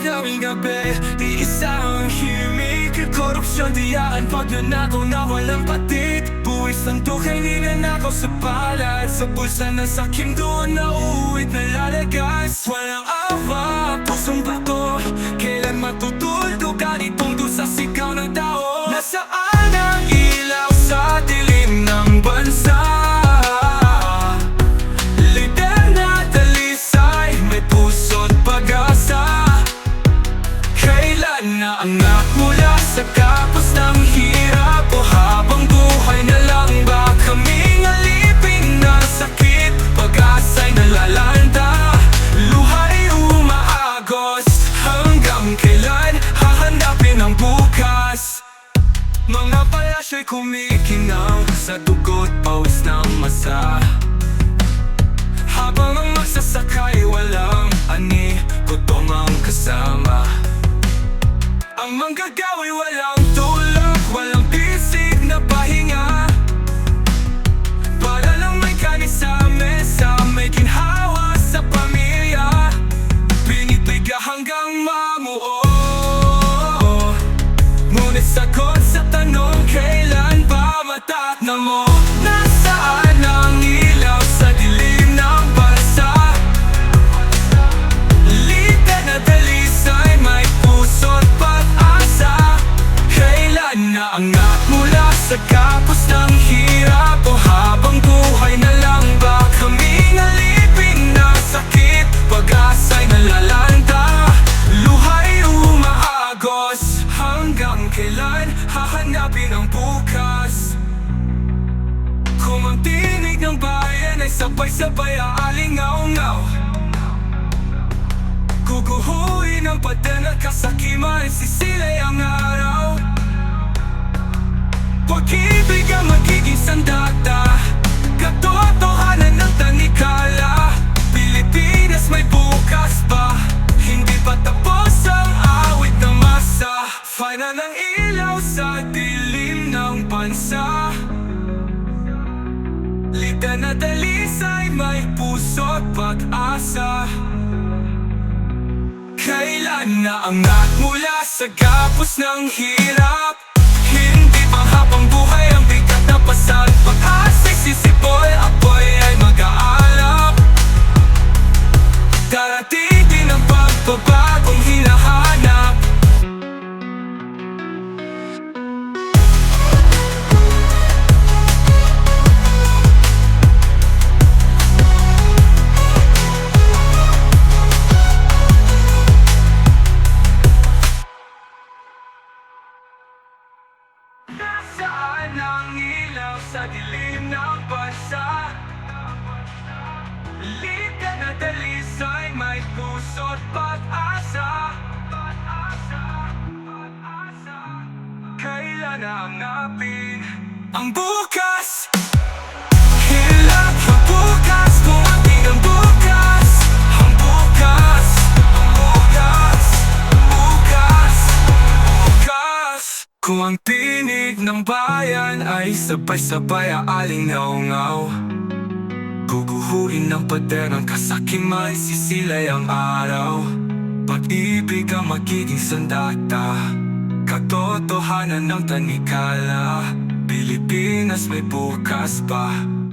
ng gabi Di isa ang himig Korupsyon diyaan Pagnanakaw na walang patit Buwis ng tukay ninanakaw sa palad Sa bulsa ng sakim doon na uuwit na lalagas Walang awa, pusong bato Kailan matutuldo na angat mula sa kapos ng hirap O habang buhay na lang ba kaming alipin na sakit? Pag-asa'y nalalanda, luha'y umaagos. Hanggang kailan hahanapin ang bukas? Mga palasya'y kumikinang sa dugo't pawis ng masa. Habang ang magsasakay walang ani Gutom ang kasama Ang manggagawi walang tulog kailan hahanapin ang bukas? Kung ang tinig ng bayan ay sabay-sabay aalingaw-ngaw Guguhuin ang padan at kasakiman Sisilay ang araw Pag-ibig ang magiging sandata Final ng ilaw sa dilim ng bansa. Lita na dalisay may puso't pag-asa. Kailan na angat mula sa gapos ng hirap? Hindi pang habang buhay ang bigat na pasal. Pag-asa'y sisipol, hanapin. Ang bukas? Hilak ang bukas, ang bukas. Ang bukas, ang bukas, bukas bukas. Kung ang tinig ng bayan ay sabay-sabay aalingaw-ngaw Guguhuin ng pader ng kasakiman Sisilay ang araw. Pag-ibig ang magiging sandata Katotohanan ng tanikala. Pilipinas may bukas pa